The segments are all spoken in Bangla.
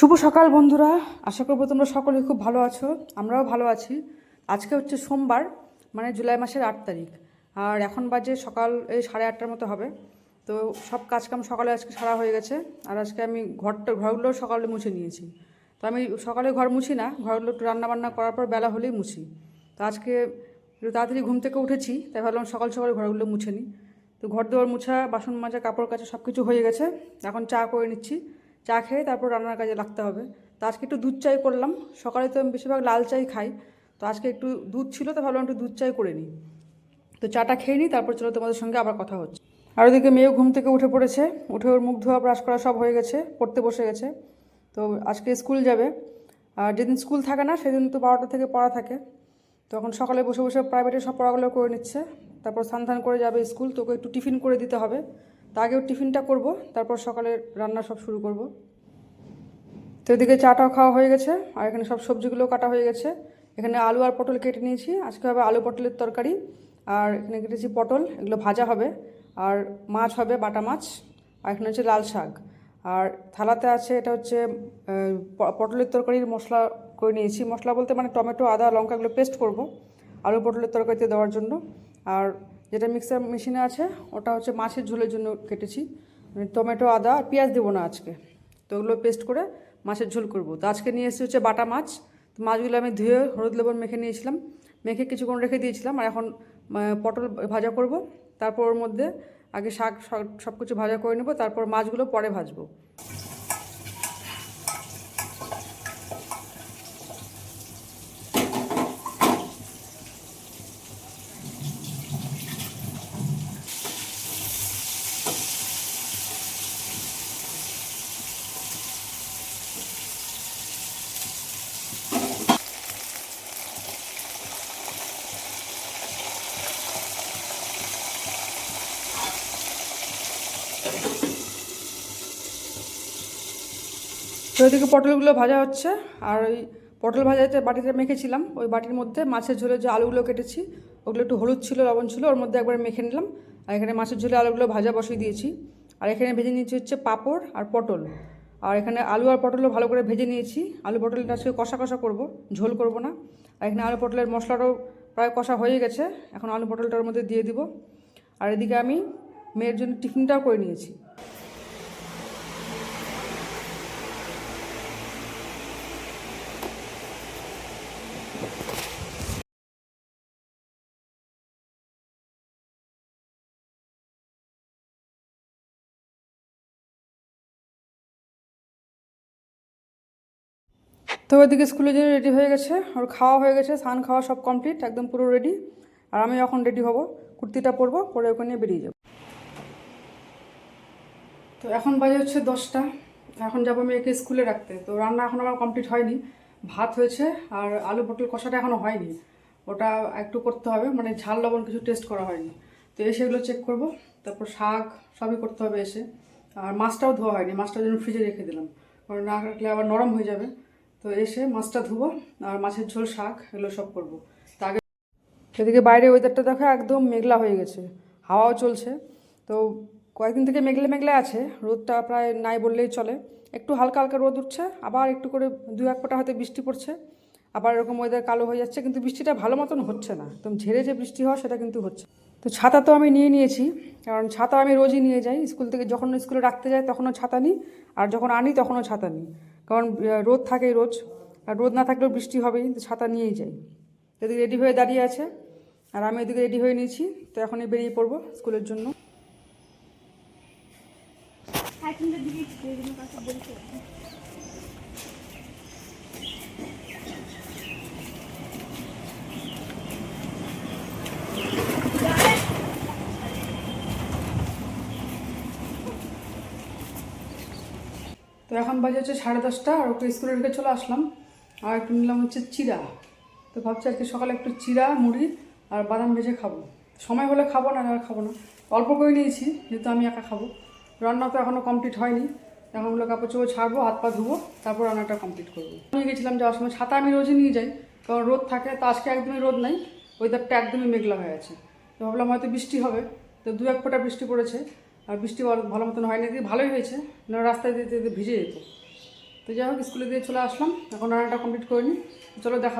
শুভ সকাল বন্ধুরা। আশা করব তোমরা সকলে খুব ভালো আছো। আমরাও ভালো আছি। আজকে হচ্ছে সোমবার মানে জুলাই মাসের আট তারিখ। আর এখন বাজে সকাল, এই সাড়ে আটটার মতো হবে। তো সব কাজকাম সকালে আজকে সারা হয়ে গেছে। আর আজকে আমি ঘরটা ঘরগুলো সকালে মুছে নিয়েছি। তো আমি সকালে ঘর মুছি না, ঘরগুলো একটু রান্নাবান্না করার পর বেলা হলেই মুছি। তো আজকে একটু তাড়াতাড়ি ঘুম থেকে উঠেছি, তাই ভাবলাম সকাল সকাল ঘরগুলো মুছে নিই। তো ঘর দেওয়ার মুছা, বাসন মাজা, কাপড় কাচা সব কিছু হয়ে গেছে। এখন চা করে নিচ্ছি। চা খেয়ে তারপর রান্নার কাজে লাগতে হবে। তো আজকে একটু দুধ চাই করলাম। সকালে তো আমি বেশিরভাগ লাল চাই খাই। তো আজকে একটু দুধ ছিল তো ভাবলাম একটু দুধ চাই করে নিই। তো চাটা খেয়ে নিই, তারপর চলো তোমাদের সঙ্গে আবার কথা হচ্ছে। আর ওদিকে মেয়েও ঘুম থেকে উঠে পড়েছে। উঠে ওর মুখ ধোয়া, ব্রাশ করা সব হয়ে গেছে, পড়তে বসে গেছে। তো আজকে স্কুল যাবে। আর যেদিন স্কুল থাকে না, সেদিন তো বারোটা থেকে পড়া থাকে। তখন সকালে বসে বসে প্রাইভেটে সব পড়াগুলো করে নিচ্ছে। তারপর স্নান করে যাবে স্কুল তোকে একটু টিফিন করে দিতে হবে। তা আগেও টিফিনটা করব, তারপর সকালে রান্না সব শুরু করব। তো এদিকে চাটাও খাওয়া হয়ে গেছে, আর এখানে সব সবজিগুলো কাটা হয়ে গেছে। এখানে আলু আর পটল কেটে নিয়েছি, আজকে হবে আলু পটলের তরকারি, আর এখানে কেটেছি পটল, এগুলো ভাজা হবে। আর মাছ হবে, বাটা মাছ, আর এখানে হচ্ছে লাল শাক। আর থালাতে আছে, এটা হচ্ছে পটলের তরকারির মশলা করে নিয়েছি। মশলা বলতে মানে টমেটো, আদা, লঙ্কা এগুলো পেস্ট করব আলু পটলের তরকারিতে দেওয়ার জন্য। আর যেটা মিক্সার মেশিনে আছে, ওটা হচ্ছে মাছের ঝোলের জন্য কেটেছি। মানে টমেটো আদা আর পেঁয়াজ দেবো না আজকে। তো ওগুলো পেস্ট করে মাছের ঝোল করব। তো আজকে নিয়ে এসেছি হচ্ছে বাটা মাছ। তো মাছগুলো আমি ধুয়ে হলুদ, লবণ মেখে নিয়েছিলাম। মেখে কিছুক্ষণ রেখে দিয়েছিলাম। আর এখন পটল ভাজা করব। তারপর ওর মধ্যে আগে শাক সব কিছু ভাজা করে নেব। তারপর মাছগুলো পরে ভাজবো। তো এদিকে পটলগুলো ভাজা হচ্ছে, আর ওই পটল ভাজাতে বাটিতে মেখেছিলাম। ওই বাটির মধ্যে মাছের ঝোলে যে আলুগুলো কেটেছি, ওগুলো একটু হলুদ ছিল, লবণ ছিল, ওর মধ্যে একবার মেখে নিলাম। আর এখানে মাছের ঝোলে আলুগুলো ভাজা বসিয়ে দিয়েছি। আর এখানে ভেজে নিয়েছি হচ্ছে পাঁপড় আর পটল। আর এখানে আলু আর পটলও ভালো করে ভেজে নিয়েছি। আলু পটলটা আজকে কষা কষা করব, ঝোল করব না। আর এখানে আলু পটলের মশলাটাও প্রায় কষা হয়ে গেছে। এখন আলু পটলটার মধ্যে দিয়ে দিব। আর এদিকে আমি মেয়ের জন্য টিফিনটাও করে নিয়েছি। তো ওইদিকে স্কুলে যে রেডি হয়ে গেছে। ওর খাওয়া হয়ে গেছে, স্নান খাওয়া সব কমপ্লিট একদম পুরো রেডি আর আমি এখন রেডি হব, কুর্তিটা পরবো, পরে ওকে নিয়ে বেরিয়ে যাব। তো এখন বাজে হচ্ছে দশটা। এখন যাব মেয়েকে স্কুলে রাখতে। তো রান্না এখন আমার কমপ্লিট হয়নি। ভাত হয়েছে আর আলু পটল কষাটা এখনও হয়নি। ওটা একটু করতে হবে মানে ঝাল, লবণ কিছু টেস্ট করা হয়নি। তো এসে এগুলো চেক করব। তারপর শাক সবই করতে হবে এসে। আর মাছটাও ধোয়া হয়নি, মাছটা যেন ফ্রিজে রেখে দিলাম। কারণ না রাখলে আবার নরম হয়ে যাবে। তো এসে মাছটা ধুবো আর মাছের ঝোল, শাক এগুলো সব করব। তা আগে এদিকে বাইরে ওয়েদারটা দেখো একদম মেঘলা হয়ে গেছে, হাওয়াও চলছে। তো কয়েকদিন থেকে মেঘলে মেঘলে আছে, রোদটা প্রায় নাই বললেই চলে। একটু হালকা হালকা রোদ উঠছে, আবার একটু করে দু এক ফোঁটা হয়তো বৃষ্টি পড়ছে, আবার এরকম ওয়েদার কালো হয়ে যাচ্ছে, কিন্তু বৃষ্টিটা ভালো মতন হচ্ছে না। একদম ঝেড়ে যে বৃষ্টি হয়, সেটা কিন্তু হচ্ছে। তো ছাতা তো আমি নিয়ে নিয়েছি, কারণ ছাতা আমি রোজই নিয়ে যাই। স্কুল থেকে যখন স্কুলে রাখতে যাই, তখনও ছাতা নিই, আর যখন আনি, তখনও ছাতা নিই। কারণ রোদ থাকে রোজ, আর রোদ না থাকলেও বৃষ্টি হবেই তো ছাতা নিয়েই যাই। এদিকে রেডি হয়ে দাঁড়িয়ে আছে, আর আমি এদিকে রেডি হয়ে নিয়েছি, তো এখনই বেরিয়ে পড়ব স্কুলের জন্য। তো এখন বাজে হচ্ছে সাড়ে দশটা আর ওকে স্কুলে রেখে চলে আসলাম। আর একটু নিলাম হচ্ছে চিরা তো ভাবছি আজকে সকালে একটু চিরা মুড়ি আর বাদাম ভেজে খাব। সময় হলে খাব, না আর খাব না। অল্প করে নিয়েছি, যেহেতু আমি একা খাব। রান্না তো এখনও কমপ্লিট হয়নি। এখন হলো কাপড় চোপড় ছাড়বো, হাত পা ধুবো, তারপর রান্নাটা কমপ্লিট করব। নিয়ে গেছিলাম যাওয়ার সময়, ছাতা আমি রোজই নিয়ে যাই, কারণ রোদ থাকে, তো আজকে একদমই রোদ নাই ওয়েদারটা একদমই মেঘলা হয়ে আছে। তো ভাবলাম হয়তো বৃষ্টি হবে, তো দু এক ফোঁটা বৃষ্টি পড়েছে। আর বৃষ্টি ভালো মতন হয়নি দিয়ে ভালোই হয়েছে না রাস্তায় যেতে যেতে ভিজে যেত। তো যাই হোক স্কুলে দিয়ে চলে আসলাম এখন রান্নাটা কমপ্লিট করে নিই। চলো দেখা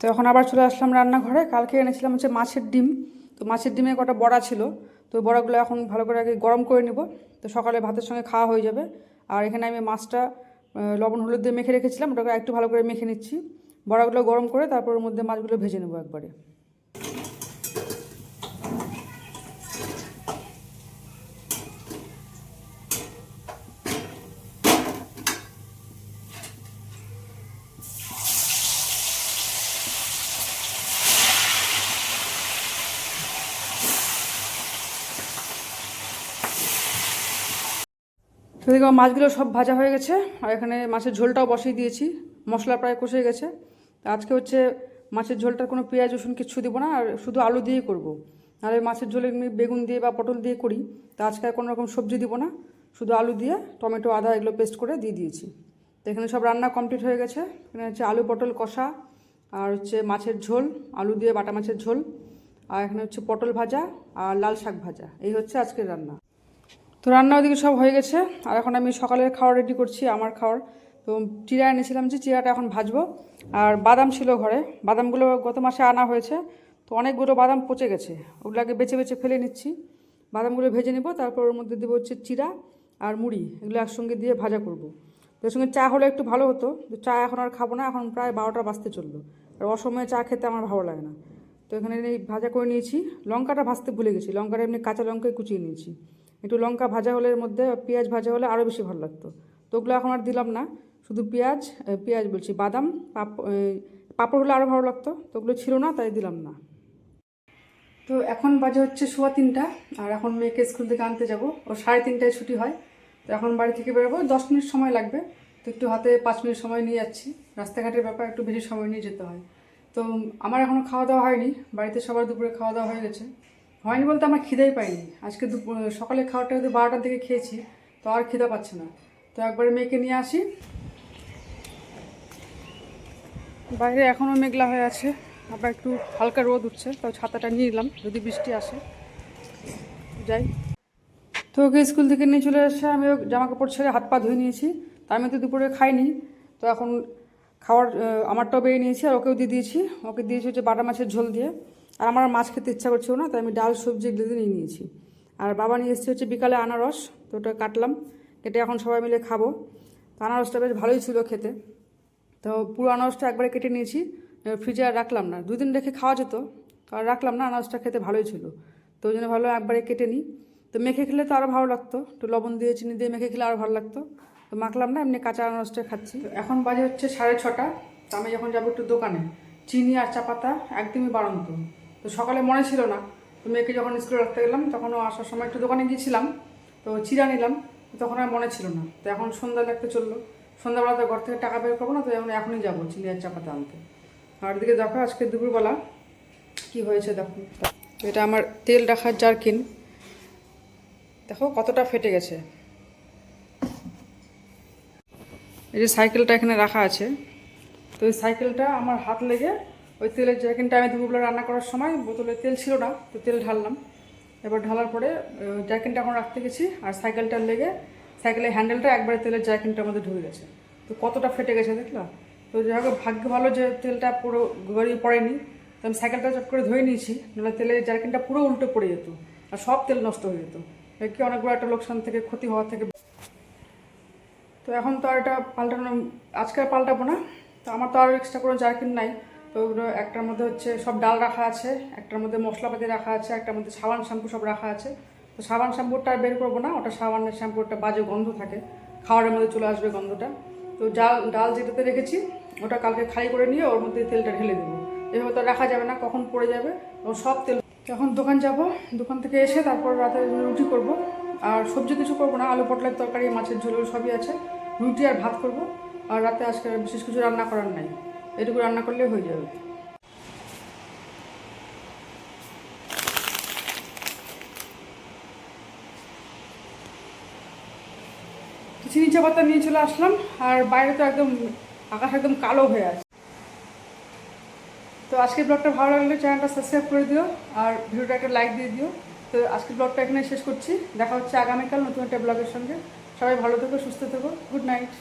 তো এখন আবার চলে আসলাম রান্নাঘরে। কালকে এনেছিলাম হচ্ছে মাছের ডিম। তো মাছের ডিমে কটা বড়া ছিল। তো বড়াগুলো এখন ভালো করে আগে গরম করে নিব। তো সকালে ভাতের সঙ্গে খাওয়া হয়ে যাবে। আর এখানে আমি মাছটা লবণ হলুদ দিয়ে মেখে রেখেছিলাম। ওটাকে একটু ভালো করে মেখে নিচ্ছি। বড়াগুলো গরম করে তারপর ওর মধ্যে মাছগুলো ভেজে নেব একবারে। সেদিকে মাছগুলো সব ভাজা হয়ে গেছে, আর এখানে মাছের ঝোলটাও বসিয়ে দিয়েছি। মশলা প্রায় কষে গেছে। আজকে হচ্ছে মাছের ঝোলটার কোনো পেঁয়াজ, রসুন কিচ্ছু দেবো না, আর শুধু আলু দিয়েই করব। নাহলে মাছের ঝোলে এমনি বেগুন দিয়ে বা পটল দিয়ে করি, তা আজকে আর কোনো রকম সবজি দিব না। শুধু আলু দিয়ে টমেটো, আদা এগুলো পেস্ট করে দিয়ে দিয়েছি। তো এখানে সব রান্না কমপ্লিট হয়ে গেছে। এখানে হচ্ছে আলু, পটল কষা, আর হচ্ছে মাছের ঝোল, আলু দিয়ে বাটা মাছের ঝোল, আর এখানে হচ্ছে পটল ভাজা আর লাল শাক ভাজা। এই হচ্ছে আজকের রান্না। তো রান্না ওদিকে সব হয়ে গেছে। আর এখন আমি সকালের খাওয়া রেডি করছি, আমার খাওয়ার। তো চিরা এনেছিলাম যে চিরাটা এখন ভাজবো। আর বাদাম ছিল ঘরে, বাদামগুলো গত মাসে আনা হয়েছে। তো অনেকগুলো বাদাম পচে গেছে, ওগুলোকে বেছে বেছে ফেলে নিচ্ছি। বাদামগুলো ভেজে নেব, তারপর ওর মধ্যে দেবো হচ্ছে চিরা আর মুড়ি, এগুলো একসঙ্গে দিয়ে ভাজা করব। তো এর সঙ্গে চা হলে একটু ভালো হতো, তো চা এখন আর খাব না, এখন প্রায় বারোটা বাজতে চলল। আর অসময়ে চা খেতে আমার ভালো লাগে না। তো এখানে ভাজা করে নিয়েছি, লঙ্কাটা ভাজতে ভুলে গেছি, লঙ্কাটা এমনি কাঁচা লঙ্কায় কুচিয়ে নিয়েছি। একটু লঙ্কা ভাজা হলে মধ্যে পেঁয়াজ ভাজা হলে আরও বেশি ভালো লাগতো। তো ওগুলো এখন আর দিলাম না, শুধু পেঁয়াজ পেঁয়াজ বলছি, বাদাম, পাপ পাঁপড় হলে আরও ভালো লাগতো, তো ওগুলো ছিল না, তাই দিলাম না। তো এখন বাজে হচ্ছে সোয়া তিনটা, আর এখন মেয়েকে স্কুল থেকে আনতে যাব, ও সাড়ে তিনটায় ছুটি হয়, তো এখন বাড়ি থেকে বেরোবো, দশ মিনিট সময় লাগবে, তো একটু হাতে পাঁচ মিনিট সময় নিয়ে যাচ্ছি, রাস্তাঘাটের ব্যাপার একটু বেশি সময় নিয়ে যেতে হয়। তো আমার এখনও খাওয়া দাওয়া হয়নি, বাড়িতে সবার দুপুরে খাওয়া দাওয়া হয়ে গেছে হয়নি বলতে আমার খিদেই পাইনি। আজকে সকালে খাওয়াটা যদি বারোটার দিকে খেয়েছি, তো আর খিদা পাচ্ছে না। তো একবারে মেয়েকে নিয়ে আসি। বাইরে এখনও মেঘলা হয়ে আছে, আবার একটু হালকা রোদ উঠছে তাও ছাতাটা নিয়ে নিলাম, যদি বৃষ্টি আসে। যাই। তো ওকে স্কুল থেকে নিয়ে চলে এসে আমি জামা কাপড় ছেড়ে হাত পা ধুয়ে নিয়েছি তার মধ্যে দুপুরে খাইনি, তো এখন খাওয়ার আমারটাও বেরিয়ে নিয়েছি, আর ওকেও দিয়ে দিয়েছি। ওকে দিয়েছি হচ্ছে বাটা মাছের ঝোল দিয়ে। আর আমার মাছ খেতে ইচ্ছা করছিল না, তাই আমি ডাল, সবজি এগুলো নিয়ে নিয়েছি। আর বাবা নিয়ে এসেছে হচ্ছে বিকালে আনারস, তো ওটা কাটলাম, কেটে এখন সবাই মিলে খাব। তো আনারসটা বেশ ভালোই ছিল খেতে। তো পুরো আনারসটা একবারে কেটে নিয়েছি ফ্রিজে আর রাখলাম না। দুদিন রেখে খাওয়া যেত আর রাখলাম না, আনারসটা খেতে ভালোই ছিল। তো ওই জন্য ভালো একবারে কেটে নিই। তো মেখে খেলে তো আরও ভালো লাগতো, একটু লবণ দিয়ে, চিনি দিয়ে মেখে খেলে আরও ভালো লাগতো। তো মাখলাম না, এমনি কাঁচা আনারসটা খাচ্ছি। এখন বাজে হচ্ছে সাড়ে ছটা, তো আমি যখন যাব একটু দোকানে, চিনি আর চা পাতা একদমই বাড়ন্ত। তো সকালে মনে ছিল না। তো মেয়েকে যখন স্কুলে রাখতে গেলাম তখনও আসার সময় একটু দোকানে গিয়েছিলাম, তো চিরা নিলাম, তখন আর মনে ছিল না। তো এখন সন্ধ্যা লাগতে চলল। সন্ধ্যাবেলা তো ঘর থেকে টাকা বের করব না, তো এখন এখনই যাব চিনি আর চা পাতা আনতে। আর এদিকে দেখো, আজকে দুপুরবেলা কি হয়েছে দেখো। এটা আমার তেল রাখার জারকিন। দেখো কতটা ফেটে গেছে। এই যে সাইকেলটা এখানে রাখা আছে। তো ওই সাইকেলটা আমার হাত লেগে ওই তেলের জারকিনটা আমি দুপুরবেলা রান্না করার সময় বোতলে তেল ছিল না, তো তেল ঢাললাম। এবার ঢালার পরে জারকিনটা এখন রাখতে গেছি, আর সাইকেলটা লেগে সাইকেলের হ্যান্ডেলটা একবারে তেলের জারকিনটার মধ্যে ঢুকে গেছে। তো কতটা ফেটে গেছে দেখলা? তো যাই হোক, ভাগ্য ভালো যে তেলটা পুরো গড়িয়ে পড়েনি, তো আমি সাইকেলটা চট করে ধুয়ে নিয়েছি, নাহলে তেলের জারকিনটা পুরো উল্টো পড়ে যেত, আর সব তেল নষ্ট হয়ে যেত। কি অনেক বড় একটা লোকসান থেকে, ক্ষতি হওয়া থেকে। তো এখন তো আর এটা পাল্টানো, আজকে আর পাল্টাবো না। তো আমার তো আর এক্সট্রা কোনো জারকিন নাই। তো ওগুলো একটার মধ্যে হচ্ছে সব ডাল রাখা আছে, একটার মধ্যে মশলাপাতি রাখা আছে, একটার মধ্যে সাবান শ্যাম্পু সব রাখা আছে। তো সাবান শ্যাম্পুটা আর বের করব না, ওটা সাবানের শ্যাম্পুটা বাজে গন্ধ থাকে খাওয়ারের মধ্যে চলে আসবে গন্ধটা। তো ডাল ডাল যেটাতে রেখেছি, ওটা কালকে খালি করে নিয়ে ওর মধ্যে তেলটা ঢেলে দেবো। এভাবে তো রাখা যাবে না, কখন পড়ে যাবে ও সব তেল। এখন দোকান যাব, দোকান থেকে এসে তারপর রাতে রুটি করব। আর সবজি কিছু করব না, আলু, পটলের তরকারি, মাছের ঝোল সবই আছে। রুটি আর ভাত করব, আর রাতে আজকে বিশেষ কিছু রান্না করার নাই। এটুকু রান্না করলেই হয়ে যাবে। চিনি চা পাতা নিয়ে চলে আসলাম, আর বাইরে তো একদম আকাশ একদম কালো হয়ে আছে। তো আজকের ব্লগটা ভালো লাগলে চ্যানেলটা সাবস্ক্রাইব করে দিও, আর ভিডিওটা একটা লাইক দিয়ে দিও। তো আজকের ব্লগটা এখানে শেষ করছি। দেখা হচ্ছে আগামীকাল নতুন একটা ব্লগের সঙ্গে। সবাই ভালো থেকো, সুস্থ থেকো। Good night.